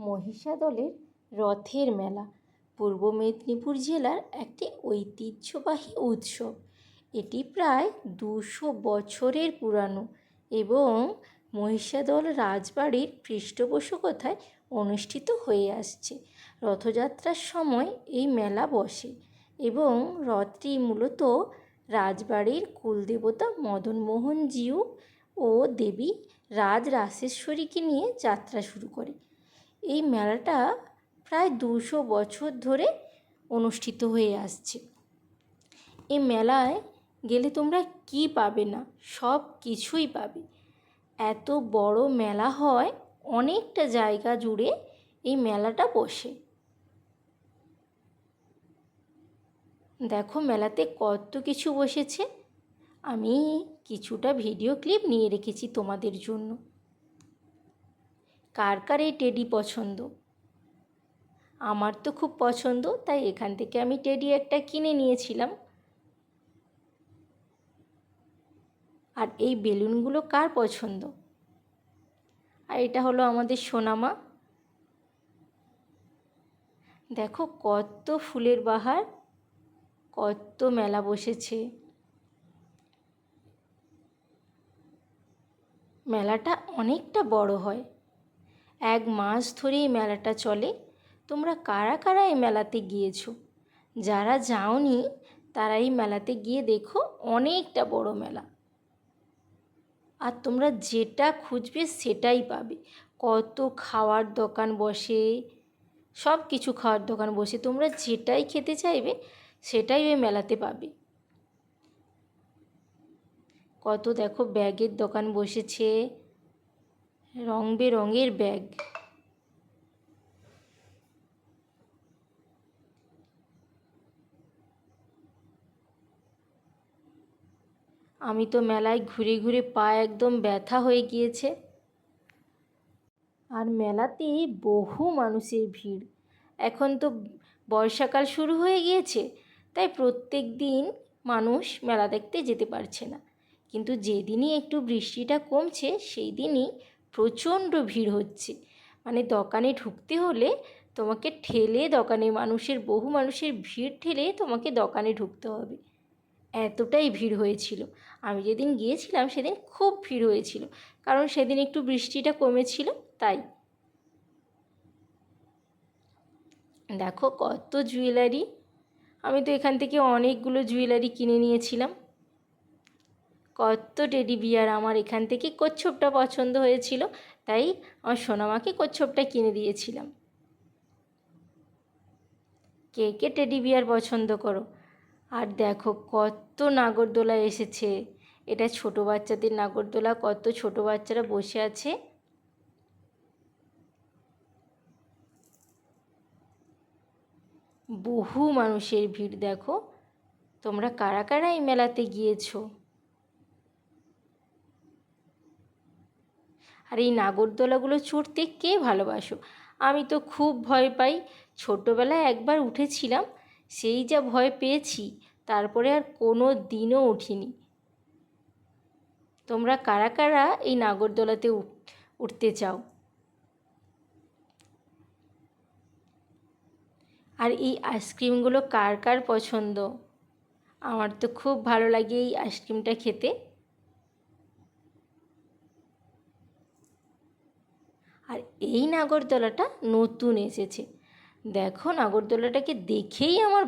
মহিষাদলের রথের মেলা, পূর্ব মেদিনীপুর জেলার একটি ঐতিহ্যবাহী উৎসব। এটি প্রায় দুশো বছরের পুরানো এবং মহিষাদল রাজবাড়ির পৃষ্ঠপোষকতায় অনুষ্ঠিত হয়ে আসছে। রথযাত্রার সময় এই মেলা বসে এবং রথটি মূলত রাজবাড়ির কুলদেবতা মদনমোহন জিউ ও দেবী রাজরাজেশ্বরীকে নিয়ে যাত্রা শুরু করে। এই মেলাটা প্রায় দুশো বছর ধরে অনুষ্ঠিত হয়ে আসছে। এই মেলায় গেলে তোমরা কী পাবে না? সব কিছুই পাবে। এত বড় মেলা হয়, অনেকটা জায়গা জুড়ে এই মেলাটা বসে। দেখো মেলাতে কত কিছু বসেছে। আমি কিছুটা ভিডিও ক্লিপ নিয়ে রেখেছি তোমাদের জন্য। কার কার এই টেডি পছন্দ? আমার তো খুব পছন্দ, তাই এখান থেকে আমি টেডি একটা কিনে নিয়েছিলাম। আর এই বেলুনগুলো কার পছন্দ? আর এটা হলো আমাদের সোনামা। দেখো কত ফুলের বাহার, কত মেলা বসেছে। মেলাটা অনেকটা বড় হয়। এক মাস ধরে এই মেলাটা চলে। তোমরা কারা কারা এই মেলাতে গিয়েছো? যারা যাওনি, তারা এই মেলাতে গিয়ে দেখো অনেকটা বড় মেলা। আর তোমরা যেটা খুঁজবে সেটাই পাবে। কত খাওয়ার দোকান বসে সব কিছু খাওয়ার দোকান বসে। তোমরা যেটাই খেতে চাইবে, সেটাই ওই মেলাতে পাবে। কত দেখো ব্যাগের দোকান বসেছে। রং বেরঙের ব্যাগ। আমি তো মেলায় ঘুরে ঘুরে পা একদম ব্যথা হয়ে গিয়েছে। আর মেলাতে বহু মানুষের ভিড়। এখন তো বর্ষাকাল শুরু হয়ে গিয়েছে, তাই প্রত্যেক দিন মানুষ মেলা দেখতে যেতে পারছে না। কিন্তু যেদিনই একটু বৃষ্টিটা কমছে সেই দিনই প্রচণ্ড ভিড় হচ্ছে। মানে দোকানে ঢুকতে হলে তোমাকে ঠেলে দোকানে মানুষের, বহু মানুষের ভিড় ঠেলে তোমাকে দোকানে ঢুকতে হবে। এতটাই ভিড় হয়েছিল। আমি যেদিন গিয়েছিলাম সেদিন খুব ভিড় হয়েছিল। কারণ সেদিন একটু বৃষ্টিটা কমেছিল, তাই। দেখো কত জুয়েলারি। আমি তো এখান থেকে অনেকগুলো জুয়েলারি কিনে নিয়েছিলাম। কত টেডি বিয়ার আমার এখান থেকে কচ্ছপটা পছন্দ হয়েছিল, তাই আমার সোনামাকে কচ্ছপটা কিনে দিয়েছিলাম। কে কে টেডি বিয়ার পছন্দ করো? আর দেখো কত নাগরদোলা এসেছে। এটা ছোট বাচ্চাদের নাগরদোলা, কত ছোট বাচ্চারা বসে আছে। বহু মানুষের ভিড় দেখো। তোমরা কারা কারা এই মেলাতে গিয়েছো? আর এই নাগরদোলাগুলো চড়তে কে ভালোবাসো? আমি তো খুব ভয় পাই। ছোটোবেলায় একবার উঠেছিলাম, সেই যা ভয় পেয়েছি, তারপরে আর কোনো দিনও উঠিনি। তোমরা কারা কারা এই নাগরদোলাতে উঠতে চাও? আর এই আইসক্রিমগুলো কার কার পছন্দ? আমার তো খুব ভালো লাগে এই আইসক্রিমটা খেতে। আর এই নাগরদোলাটা নতুন এসেছে। দেখো নাগরদোলাটাকে দেখেই আমার